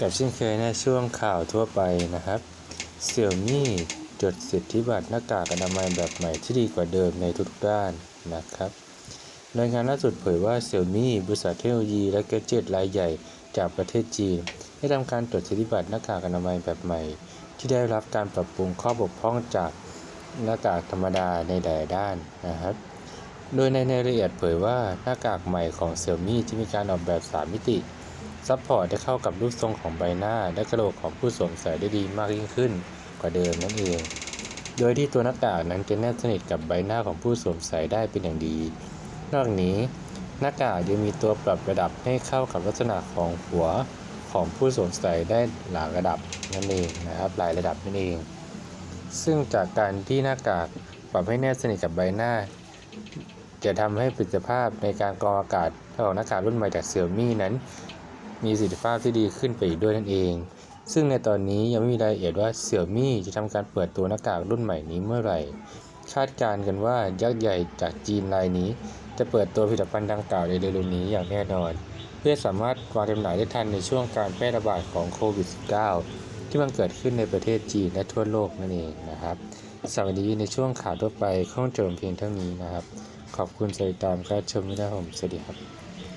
กับเช่นเคยในช่วงข่าวทั่วไปนะครับเสี่ยวมี่จดสิทธิบัตรหน้ากากอนามัยแบบใหม่ที่ดีกว่าเดิมในทุกด้านนะครับรายงานล่าสุดเผยว่าเสี่ยมี่บริษัทเทคโนโลยีและแกดเจ็ตรายใหญ่จากประเทศจีน ได้ทำการตรวจสิทธิบัตรหน้ากากอนามัยแบบใหม่ ที่ได้รับการปรับปรุงข้อบกพร่องจากหน้ากากธรรมดาในหลายด้านนะครับ โดยในรายละเอียดเผยว่าหน้ากากใหม่ของเซี่ยมี่จะมีการออกแบบ 3 มิติ ซัพพอร์ตได้เข้ากับรูปทรงของใบหน้า และกระโหลกของผู้สวมใส่ได้ดีมากยิ่งขึ้นกว่าเดิมนั่นเอง โดยที่ตัวหน้ากากนั้นจะแนบสนิทกับใบหน้าของผู้สวมใส่ได้เป็นอย่างดี นอกจากนี้หน้ากากยังมีตัวปรับระดับให้เข้ากับลักษณะของหัวของผู้สวมใส่ได้หลายระดับนั่นเองนะครับหลายระดับนั่นเอง ซึ่งจากการที่หน้ากากปรับให้แนบสนิทกับใบหน้า จะทำให้ประสิทธิภาพในการกรองอากาศของหน้ากากรุ่นใหม่จากเซี่ยมี่นั้น มีประสิทธิภาพที่ดีขึ้นไปอีกด้วยนั่นเอง ซึ่งในตอนนี้ยังไม่มีรายละเอียดว่าเซี่ยมี่จะทำการเปิดตัวหน้ากากรุ่นใหม่นี้เมื่อไหร่ คาดการณ์กันว่ายักษ์ใหญ่จากจีนรายนี้ จะเปิดตัวผลิตภัณฑ์ดังกล่าวในเร็วๆนี้อย่างแน่นอน เพื่อสามารถวางจำหน่ายได้ทันในช่วงการแพร่ระบาดของโควิด -19 ที่มันเกิดขึ้นในประเทศจีนและทั่วโลกนั่นเองนะครับสวัสดีในช่วงข่าวทั่วไปข้องจมเพียงเท่านี้นะครับ ขอบคุณสำหรับติดตามการชมนะครับผมสวัสดีครับ